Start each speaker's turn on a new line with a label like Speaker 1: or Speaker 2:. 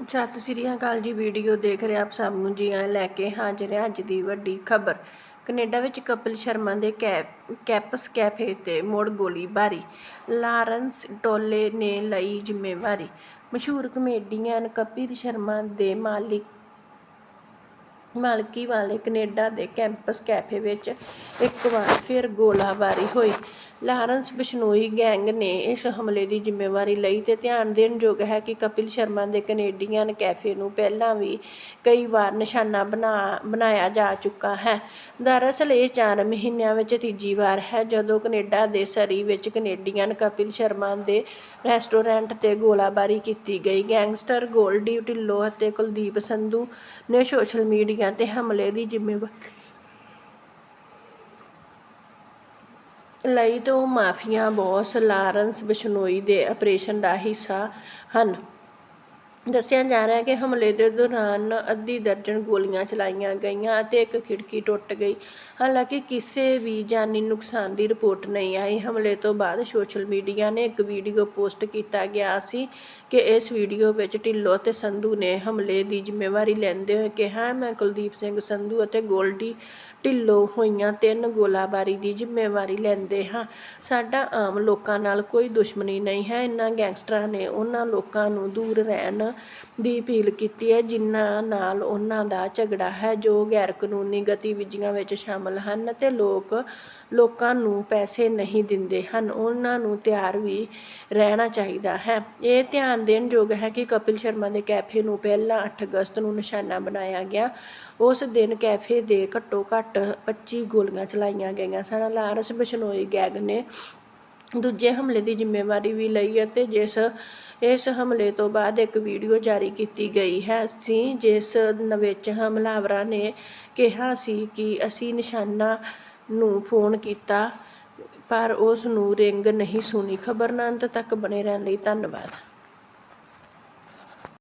Speaker 1: ਸਤਿ ਸ੍ਰੀ ਅਕਾਲ ਜੀ ਵੀਡੀਓ ਦੇਖ ਰਹੇ ਆਪ ਸਭ ਨੂੰ ਜੀ ਆਇਆਂ ਲੈ ਕੇ ਹਾਜ਼ਰ ਹਾਂ ਅੱਜ ਦੀ ਵੱਡੀ ਖਬਰ। ਕੈਨੇਡਾ ਵਿੱਚ ਕਪਿਲ ਸ਼ਰਮਾ ਦੇ ਕੈਪ, ਕੈਂਪਸ ਕੈਫੇ ਤੇ ਮੁੜ ਗੋਲੀਬਾਰੀ। ਲਾਰੈਂਸ ਟੋਲੇ ਨੇ ਲਈ ਜ਼ਿੰਮੇਵਾਰੀ। ਮਸ਼ਹੂਰ ਕਮੇਡੀਅਨ ਕਪਿਲ ਸ਼ਰਮਾ ਦੇ ਮਾਲਿਕ, ਮਾਲਕੀ ਵਾਲੇ ਕੈਨੇਡਾ ਦੇ ਕੈਂਪਸ ਕੈਫੇ ਵਿੱਚ ਇੱਕ ਵਾਰ ਫਿਰ ਗੋਲਾਬਾਰੀ ਹੋਈ। ਲਾਰੈਂਸ ਬਿਸ਼ਨੋਈ ਗੈਂਗ ਨੇ ਇਸ ਹਮਲੇ ਦੀ ਜ਼ਿੰਮੇਵਾਰੀ ਲਈ ਤੇ ਧਿਆਨ ਦੇਣ ਯੋਗ ਹੈ ਕਿ ਕਪਿਲ ਸ਼ਰਮਾ ਦੇ ਕੈਨੇਡੀਅਨ ਕੈਫੇ ਨੂੰ ਪਹਿਲਾਂ ਵੀ ਕਈ ਵਾਰ ਨਿਸ਼ਾਨਾ ਬਣਾ, ਬਣਾਇਆ ਜਾ ਚੁੱਕਾ ਹੈ। ਦਰਅਸਲ ਇਹ ਚਾਰ ਮਹੀਨਿਆਂ ਵਿੱਚ ਤੀਜੀ ਵਾਰ ਹੈ ਜਦੋਂ ਕੈਨੇਡਾ ਦੇ ਸਰੀ ਵਿੱਚ ਕੈਨੇਡੀਅਨ ਕਪਿਲ ਸ਼ਰਮਾ ਦੇ ਰੈਸਟੋਰੈਂਟ ਤੇ ਗੋਲਾਬਾਰੀ ਕੀਤੀ ਗਈ। ਗੈਂਗਸਟਰ ਗੋਲਡੀ ਢਿੱਲੋਂ ਅਤੇ ਕੁਲਦੀਪ ਸੰਧੂ ਨੇ ਸੋਸ਼ਲ ਮੀਡੀਆ ਤੇ ਹਮਲੇ ਦੀ ਜ਼ਿੰਮੇਵਾਰੀ ਲਈ ਤੋਂ ਮਾਫੀਆ ਬੌਸ ਲਾਰੈਂਸ ਬਿਸ਼ਨੋਈ ਦੇ ਆਪਰੇਸ਼ਨ ਦਾ ਹਿੱਸਾ ਹਨ। ਦੱਸਿਆ ਜਾ ਰਿਹਾ ਹੈ ਕਿ ਹਮਲੇ ਦੇ ਦੌਰਾਨ ਅੱਧੀ ਦਰਜਨ ਗੋਲੀਆਂ ਚਲਾਈਆਂ ਗਈਆਂ ਅਤੇ ਇੱਕ ਖਿੜਕੀ ਟੁੱਟ ਗਈ। ਹਾਲਾਂਕਿ ਕਿਸੇ ਵੀ ਜਾਨੀ ਨੁਕਸਾਨ ਦੀ ਰਿਪੋਰਟ ਨਹੀਂ ਆਈ। ਹਮਲੇ ਤੋਂ ਬਾਅਦ ਸੋਸ਼ਲ ਮੀਡੀਆ ਨੇ ਇੱਕ ਵੀਡੀਓ ਪੋਸਟ ਕੀਤਾ ਗਿਆ ਸੀ ਕਿ ਇਸ ਵੀਡੀਓ ਵਿੱਚ ਢਿੱਲੋਂ ਅਤੇ ਸੰਧੂ ਨੇ ਹਮਲੇ ਦੀ ਜ਼ਿੰਮੇਵਾਰੀ ਲੈਂਦੇ ਹੋਏ ਕਿਹਾ, ਮੈਂ ਕੁਲਦੀਪ ਸਿੰਘ ਸੰਧੂ ਅਤੇ ਗੋਲਡੀ ਢਿੱਲੋਂ ਹੋਈਆਂ ਤਿੰਨ ਗੋਲਾਬਾਰੀ ਦੀ ਜ਼ਿੰਮੇਵਾਰੀ ਲੈਂਦੇ ਹਾਂ। ਸਾਡਾ ਆਮ ਲੋਕਾਂ ਨਾਲ ਕੋਈ ਦੁਸ਼ਮਣੀ ਨਹੀਂ ਹੈ। ਇਨ੍ਹਾਂ ਗੈਂਗਸਟਰਾਂ ਨੇ ਉਹਨਾਂ ਲੋਕਾਂ ਨੂੰ ਦੂਰ ਰਹਿਣ ਦੀ ਅਪੀਲ ਕੀਤੀ ਹੈ, ਜਿਨ੍ਹਾਂ ਨਾਲ ਉਹਨਾਂ ਦਾ ਝਗੜਾ ਹੈ, ਜੋ ਗੈਰ ਕਾਨੂੰਨੀ ਗਤੀਵਿਧੀਆਂ ਵਿੱਚ ਸ਼ਾਮਲ ਹਨ ਤੇ ਲੋਕ, ਲੋਕਾਂ ਨੂੰ ਪੈਸੇ ਨਹੀਂ ਦਿੰਦੇ ਹਨ। ਉਹਨਾਂ ਨੂੰ ਤਿਆਰ ਵੀ ਰਹਿਣਾ ਚਾਹੀਦਾ ਹੈ। ਇਹ ਧਿਆਨ ਦੇਣ ਯੋਗ ਹੈ ਕਿ ਕਪਿਲ ਸ਼ਰਮਾ ਦੇ ਕੈਫੇ ਨੂੰ ਪਹਿਲਾਂ ਅੱਠ ਅਗਸਤ ਨੂੰ ਨਿਸ਼ਾਨਾ ਬਣਾਇਆ ਗਿਆ। ਉਸ ਦਿਨ ਕੈਫੇ ਦੇ ਘੱਟੋ ਘੱਟ 25 ਗੋਲੀਆਂ ਚਲਾਈਆਂ ਗਈਆਂ ਸਨ। ਲਾਰੈਂਸ ਬਿਸ਼ਨੋਈ ਗੈਗ ਨੇ ਦੂਜੇ ਹਮਲੇ ਦੀ ਜ਼ਿੰਮੇਵਾਰੀ ਵੀ ਲਈ ਅਤੇ ਜਿਸ, ਇਸ ਹਮਲੇ ਤੋਂ ਬਾਅਦ ਇੱਕ ਵੀਡੀਓ ਜਾਰੀ ਕੀਤੀ ਗਈ ਹੈ। ਸੀ ਜਿਸ ਵਿੱਚ ਹਮਲਾਵਰਾਂ ਨੇ ਕਿਹਾ ਸੀ ਕਿ ਅਸੀਂ ਨਿਸ਼ਾਨਾ ਨੂੰ ਫੋਨ ਕੀਤਾ, ਪਰ ਉਸ ਨੂੰ ਰਿੰਗ ਨਹੀਂ ਸੁਣੀ। ਖਬਰ ਅੰਤ ਤੱਕ ਬਣੇ ਰਹਿਣ ਲਈ ਧੰਨਵਾਦ।